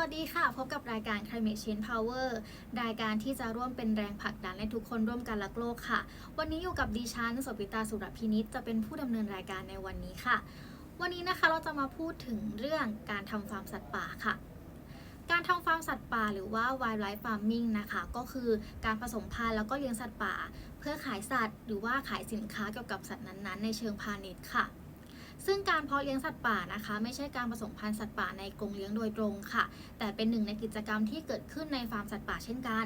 วัสดีค่ะ พบกับรายการ Climate Change Power รายการที่จะร่วมเป็นแรงผลักดันให้ทุกคนร่วมกันรักโลกค่ะ วันนี้อยู่กับดิฉันสภิตาสุรพินิจจะเป็นผู้ดำเนินรายการในวันนี้ค่ะ วันนี้นะคะเราจะมาพูดถึงเรื่องการทำฟาร์มสัตว์ป่าค่ะ การทำฟาร์มสัตว์ป่าหรือว่า wildlife farming นะคะ ก็คือการผสมพันธุ์แล้วก็เลี้ยงสัตว์ป่า เพื่อขายสัตว์ หรือว่าขายสินค้าเกี่ยวกับสัตว์นั้นๆ ในเชิงพาณิชย์ค่ะ ซึ่งการเพาะเลี้ยงสัตว์ป่านะคะ ไม่ใช่การผสมพันธุ์สัตว์ป่าในกรงเลี้ยงโดยตรงค่ะ แต่เป็นหนึ่งในกิจกรรมที่เกิดขึ้นในฟาร์มสัตว์ป่าเช่นกัน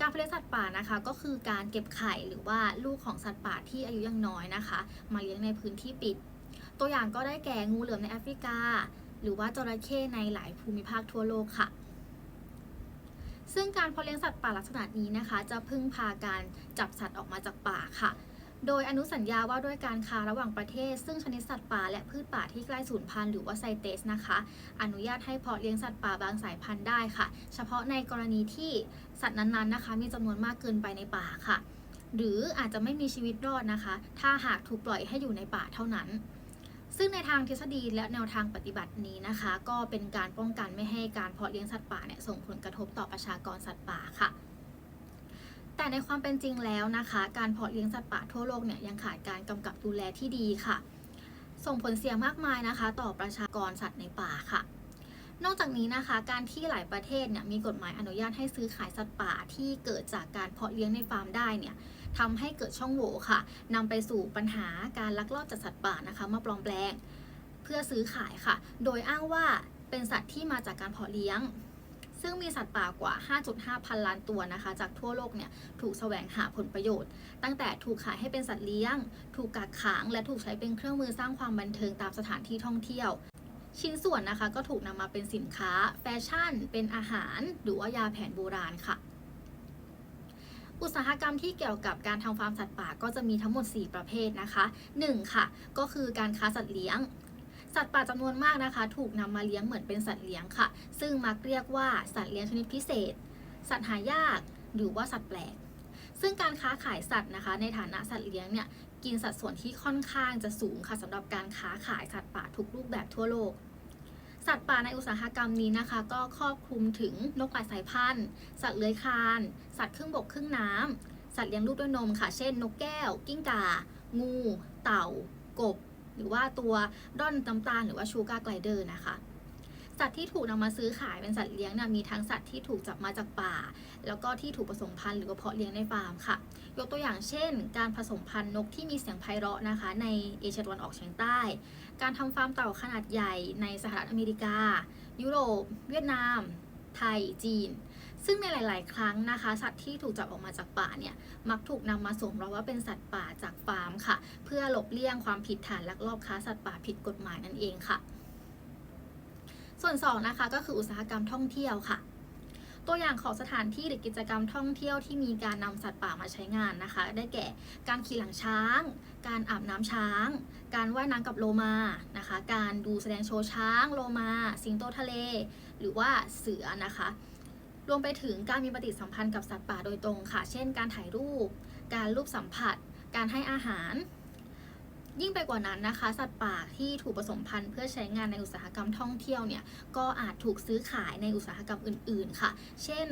การเพาะเลี้ยงสัตว์ป่านะคะก็คือการเก็บไข่หรือว่าลูกของสัตว์ป่าที่อายุยังน้อยนะคะ มาเลี้ยงในพื้นที่ปิด ตัวอย่างก็ได้แก่งูเหลือมในแอฟริกา หรือว่าจระเข้ในหลายภูมิภาคทั่วโลกค่ะซึ่งการเพาะเลี้ยงสัตว์ป่าลักษณะนี้นะคะ จะพึ่งพาการจับสัตว์ออกมาจากป่าค่ะ โดยอนุสัญญาว่าด้วยการค้าระหว่างประเทศ ซึ่งชนิดสัตว์ป่าและพืชป่าที่ใกล้สูญพันธุ์หรือว่าไซเตสนะคะ อนุญาตให้เพาะเลี้ยงสัตว์ป่าบางสายพันธุ์ได้ค่ะ เฉพาะในกรณีที่สัตว์นั้นๆนะคะ มีจำนวนมากเกินไปในป่าค่ะ หรืออาจจะไม่มีชีวิตรอดนะคะ ถ้าหากถูกปล่อยให้อยู่ในป่าเท่านั้นซึ่งในทางทฤษฎีและแนวทางปฏิบัตินี้นะคะ ก็เป็นการป้องกันไม่ให้การเพาะเลี้ยงสัตว์ป่าเนี่ยส่งผลกระทบต่อประชากรสัตว์ป่าค่ะ แต่ในความเป็นจริงแล้วนะคะ การเพาะเลี้ยงสัตว์ป่าทั่วโลกเนี่ยยังขาดการกำกับดูแลที่ดีค่ะ ส่งผลเสียมากมายนะคะ ต่อประชากรสัตว์ในป่าค่ะ นอกจากนี้นะคะ การที่หลายประเทศเนี่ยมีกฎหมายอนุญาตให้ซื้อขายสัตว์ป่าที่เกิดจากการเพาะเลี้ยงในฟาร์มได้เนี่ยทำให้เกิดช่องโหว่ค่ะนำไปสู่ปัญหาการลักลอบจัดสัตว์ป่านะคะ มาปลอมแปลง เพื่อซื้อขายค่ะ โดยอ้างว่าเป็นสัตว์ที่มาจากการเพาะเลี้ยง ซึ่งมีสัตว์ป่ากว่า 5.5 พันล้านตัวนะคะ จากทั่วโลกเนี่ยถูกแสวงหาผลประโยชน์ ตั้งแต่ถูกขายให้เป็นสัตว์เลี้ยง ถูกกักขัง และถูกใช้เป็นเครื่องมือสร้างความบันเทิงตามสถานที่ท่องเที่ยว ชิ้นส่วนนะคะก็ถูกนำมาเป็นสินค้า แฟชั่น เป็นอาหาร หรือว่ายาแผนโบราณค่ะอุตสาหกรรมที่เกี่ยวกับการทำฟาร์มสัตว์ป่าก็จะมีทั้งหมด 4 ประเภทนะคะ 1. ค่ะ ก็คือการค้าสัตว์เลี้ยง สัตว์ป่าจำนวนมากนะคะ ถูกนำมาเลี้ยงเหมือนเป็นสัตว์เลี้ยงค่ะ ซึ่งมักเรียกว่าสัตว์เลี้ยงชนิดพิเศษ สัตว์หายากหรือว่าสัตว์แปลก ซึ่งการค้าขายสัตว์นะคะ ในฐานะสัตว์เลี้ยงเนี่ยกินสัดส่วนที่ค่อนข้างจะสูงค่ะสำหรับการค้าขายสัตว์ป่าทุกรูปแบบทั่วโลกสัตว์ป่าในอุตสาหกรรมนี้นะคะ ก็ครอบคลุมถึงนกหลายสายพันธุ์ สัตว์เลื้อยคลาน สัตว์ครึ่งบกครึ่งน้ำสัตว์เลี้ยงลูกด้วยนมค่ะ เช่น นกแก้ว กิ้งก่า งู เต่า กบ หรือว่าตัวด้อนน้ำตาลหรือว่าชูการ์ไกลเดอร์นะคะสัตว์ที่ถูกนำมาซื้อขายเป็นสัตว์เลี้ยงนี่ยมีทั้งสัตว์ที่ถูกจับมาจากป่า แล้วก็ที่ถูกผสมพันธุ์หรือว่าเพาะเลี้ยงในฟาร์มค่ะ ยกตัวอย่างเช่น การผสมพันธุ์นกที่มีเสียงไพเราะนะคะ ในเอเชียตะวันออกเฉียงใต้ การทำฟาร์มเต่าขนาดใหญ่ในสหรัฐอเมริกา ยุโรป เวียดนาม ไทย จีน ซึ่งในหลาย ๆ ครั้งนะคะ สัตว์ที่ถูกจับออกมาจากป่าเนี่ยมักถูกนำมาสวมรอยว่าเป็นสัตว์ป่าจากฟาร์มค่ะ เพื่อหลบเลี่ยงความผิดฐานลักลอบค้าสัตว์ป่าผิดกฎหมายนั่นเองค่ะ ส่วน2นะคะก็คืออุตสาหกรรมท่องเที่ยวค่ะตัวอย่างของสถานที่หรือกิจกรรมท่องเที่ยวที่มีการนำสัตว์ป่ามาใช้งานนะคะ ได้แก่การขี่หลังช้าง การอาบน้ำช้าง การว่ายน้ำกับโลมานะคะ การดูแสดงโชว์ช้าง โลมา สิงโตทะเล หรือว่าเสือนะคะ รวมไปถึงการมีปฏิสัมพันธ์กับสัตว์ป่าโดยตรงค่ะ เช่น การถ่ายรูป การรูปสัมผัส การให้อาหาร ยิ่งไปกว่านั้นนะคะ สัตว์ป่าที่ถูกผสมพันธุ์เพื่อใช้งานในอุตสาหกรรมท่องเที่ยวเนี่ย ก็อาจถูกซื้อขายในอุตสาหกรรมอื่น ๆ ค่ะ เช่น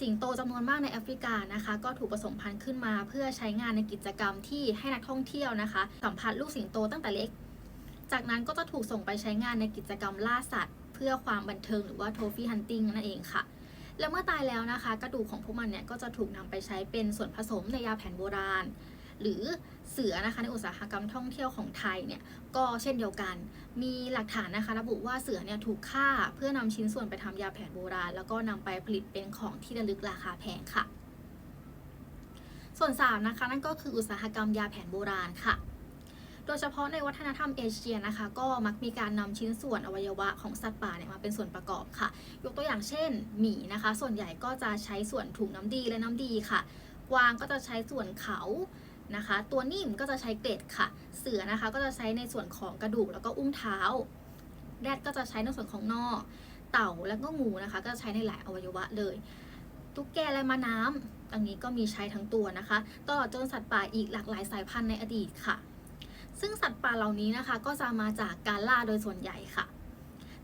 สิงโตจำนวนมากในแอฟริกานะคะ ก็ถูกผสมพันธุ์ขึ้นมา เพื่อใช้งานในกิจกรรมที่ให้นักท่องเที่ยวนะคะ สัมผัสลูกสิงโตตั้งแต่เล็ก จากนั้นก็จะถูกส่งไปใช้งานในกิจกรรมล่าสัตว์ เพื่อความบันเทิงหรือว่าโทฟี่ฮันติงนั่นเองค่ะ แล้วเมื่อตายแล้วนะคะ กระดูกของพวกมันเนี่ยก็จะถูกนำไปใช้เป็นส่วนผสมในยาแผนโบราณ หรือเสือนะคะในอุตสาหกรรมท่องเที่ยวของไทยเนี่ยก็เช่นเดียวกัน มีหลักฐานนะคะระบุว่าเสือเนี่ยถูกฆ่าเพื่อนำชิ้นส่วนไปทำยาแผนโบราณ แล้วก็นำไปผลิตเป็นของที่ระลึกราคาแพงค่ะ ส่วน3นะคะนั่นก็คืออุตสาหกรรมยาแผนโบราณค่ะ โดยเฉพาะในวัฒนธรรมเอเชียนะคะ ก็มักมีการนำชิ้นส่วนอวัยวะของสัตว์ป่าเนี่ยมาเป็นส่วนประกอบค่ะ ยกตัวอย่างเช่น หมีนะคะ ส่วนใหญ่ก็จะใช้ส่วนถุงน้ำดีและน้ำดีค่ะ กวางก็จะใช้ส่วนเขานะคะ ตัวนิ่มก็จะใช้เกล็ดค่ะ เสือนะคะก็จะใช้ในส่วนของกระดูกแล้วก็อุ้งเท้า แรดก็จะใช้ในส่วนของนอกเต่าแล้วก็งูนะคะ ก็จะใช้ในหลายอวัยวะเลยตุ๊กแกและมาน้ำอันนี้ก็มีใช้ทั้งตัวนะคะตลอดจนสัตว์ป่าอีกหลากหลายสายพันธุ์ในอดีตค่ะ ซึ่งสัตว์ป่าเหล่านี้นะคะก็จะมาจากการล่าโดยส่วนใหญ่ค่ะ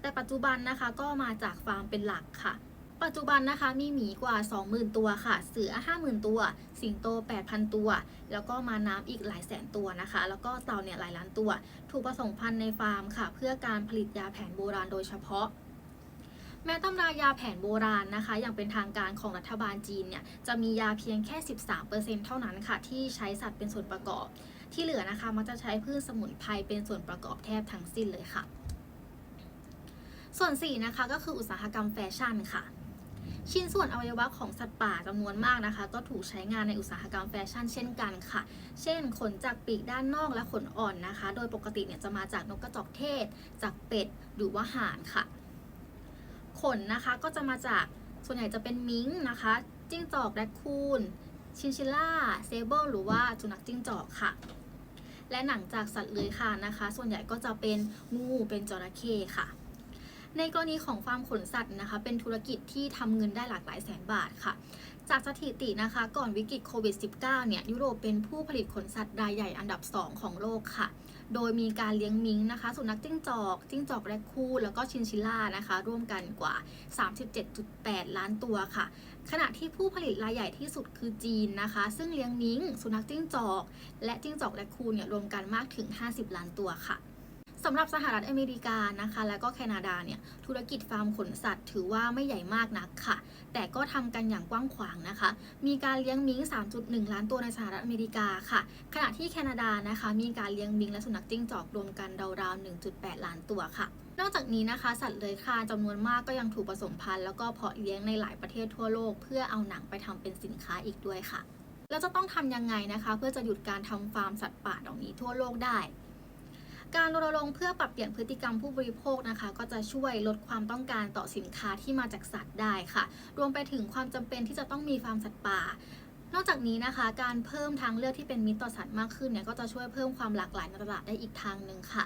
แต่ปัจจุบันนะคะก็มาจากฟาร์มเป็นหลักค่ะ ปัจจุบันนะคะมีหมีกว่า 20,000 ตัวค่ะ เสือ 50,000 ตัว สิงโต 8,000 ตัว แล้วก็มาน้ำอีกหลายแสนตัวนะคะ แล้วก็เต่าเนี่ยหลายล้านตัว ถูกผสมพันธุ์ในฟาร์มค่ะ เพื่อการผลิตยาแผนโบราณโดยเฉพาะแม้ตำรายาแผนโบราณนะคะ อย่างเป็นทางการของรัฐบาลจีนเนี่ย จะมียาเพียงแค่ 13%เท่านั้นค่ะ ที่ใช้สัตว์เป็นส่วนประกอบ ที่เหลือนะคะมักจะใช้พืชสมุนไพรเป็นส่วนประกอบแทบทั้งสิ้นเลยค่ะ ส่วน 4 นะคะก็คืออุตสาหกรรมแฟชั่นค่ะ ชิ้นส่วนอวัยวะของสัตว์ป่าจำนวนมากนะคะ ก็ถูกใช้งานในอุตสาหกรรมแฟชั่นเช่นกันค่ะ เช่น ขนจากปีกด้านนอกและขนอ่อนนะคะ โดยปกติเนี่ยจะมาจากนกกระจอกเทศ จากเป็ดหรือว่าห่านค่ะ ขนนะคะก็จะมาจากส่วนใหญ่จะเป็นมิงนะคะ จิ้งจอกแรคคูนชินชิล่า เซเบิลหรือว่าสุนัขจิ้งจอกค่ะ และหนังจากสัตว์เลื้อยคลานนะคะ ส่วนใหญ่ก็จะเป็นงูเป็นจระเข้ค่ะ ในกรณีของฟาร์มขนสัตว์นะคะ เป็นธุรกิจที่ทำเงินได้หลากหลายแสนบาทค่ะ จากสถิตินะคะ ก่อนวิกฤตโควิด -19 เนี่ย ยุโรปเป็นผู้ผลิตขนสัตว์รายใหญ่อันดับ 2 ของโลกค่ะ โดยมีการเลี้ยงมิงนะคะ สุนัขจิ้งจอก จิ้งจอกแรคคูนแล้วก็ชินชิล่านะคะ ร่วมกันกว่า 37.8 ล้านตัวค่ะ ขณะที่ผู้ผลิตรายใหญ่ที่สุดคือจีนนะคะ ซึ่งเลี้ยงมิง สุนัขจิ้งจอก และจิ้งจอกแรคคูนเนี่ยรวมกันมากถึง 50 ล้านตัวค่ะ สำหรับสหรัฐอเมริกานะคะ และก็แคนาดาเนี่ยธุรกิจฟาร์มขนสัตว์ถือว่าไม่ใหญ่มากนักค่ะ แต่ก็ทำกันอย่างกว้างขวางนะคะ มีการเลี้ยงมิง 3.1 ล้านตัวในสหรัฐอเมริกาค่ะ ขณะที่แคนาดานะคะ มีการเลี้ยงมิงและสุนัขจิ้งจอกรวมกันราวๆ 1.8 ล้านตัวค่ะนอกจากนี้นะคะ สัตว์เลื้อยคลานจำนวนมากก็ยังถูกผสมพันธุ์แล้วก็เพาะเลี้ยงในหลายประเทศทั่วโลก เพื่อเอาหนังไปทำเป็นสินค้าอีกด้วยค่ะ แล้วจะต้องทำยังไงนะคะ เพื่อจะหยุดการทำฟาร์มสัตว์ป่าเหล่านี้ทั่วโลกได้ การรณรงค์เพื่อปรับเปลี่ยนพฤติกรรมผู้บริโภคนะคะ ก็จะช่วยลดความต้องการต่อสินค้าที่มาจากสัตว์ได้ค่ะ รวมไปถึงความจำเป็นที่จะต้องมีฟาร์มสัตว์ป่า นอกจากนี้นะคะ การเพิ่มทางเลือกที่เป็นมิตรต่อสัตว์มากขึ้นเนี่ยก็จะช่วยเพิ่มความหลากหลายในตลาดได้อีกทางหนึ่งค่ะ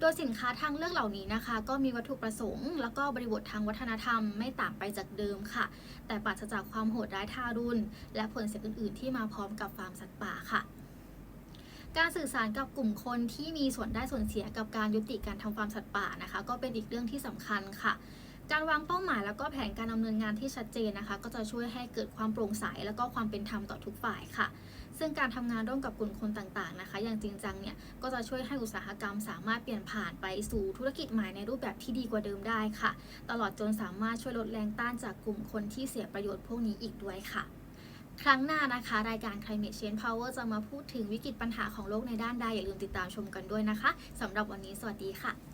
โดยสินค้าทางเลือกเหล่านี้นะคะ ก็มีวัตถุประสงค์ แล้วก็บริบททางวัฒนธรรมไม่ต่างไปจากเดิมค่ะ แต่ปราศจากความโหดร้ายทารุณและผลเสียอื่น ๆ ที่มาพร้อมกับฟาร์มสัตว์ป่าค่ะ การสื่อสารกับกลุ่มคนที่มีส่วนได้ส่วนเสียกับการยุติการทำฟาร์มสัตว์ป่านะคะ ก็เป็นอีกเรื่องที่สำคัญค่ะ การวางเป้าหมายแล้วก็แผนการดำเนินงานที่ชัดเจนนะคะ ก็จะช่วยให้เกิดความโปร่งใสแล้วก็ความเป็นธรรมต่อทุกฝ่ายค่ะ ซึ่งการทำงานร่วมกับกลุ่มคนต่างๆนะคะ อย่างจริงจังเนี่ยก็จะช่วยให้อุตสาหกรรมสามารถเปลี่ยนผ่านไปสู่ธุรกิจใหม่ในรูปแบบที่ดีกว่าเดิมได้ค่ะ ตลอดจนสามารถช่วยลดแรงต้านจากกลุ่มคนที่เสียประโยชน์พวกนี้อีกด้วยค่ะ ครั้งหน้านะคะ รายการ Climate Change Power จะมาพูดถึงวิกฤตปัญหาของโลกในด้านใดอย่าลืมติดตามชมกันด้วยนะคะสำหรับวันนี้สวัสดีค่ะ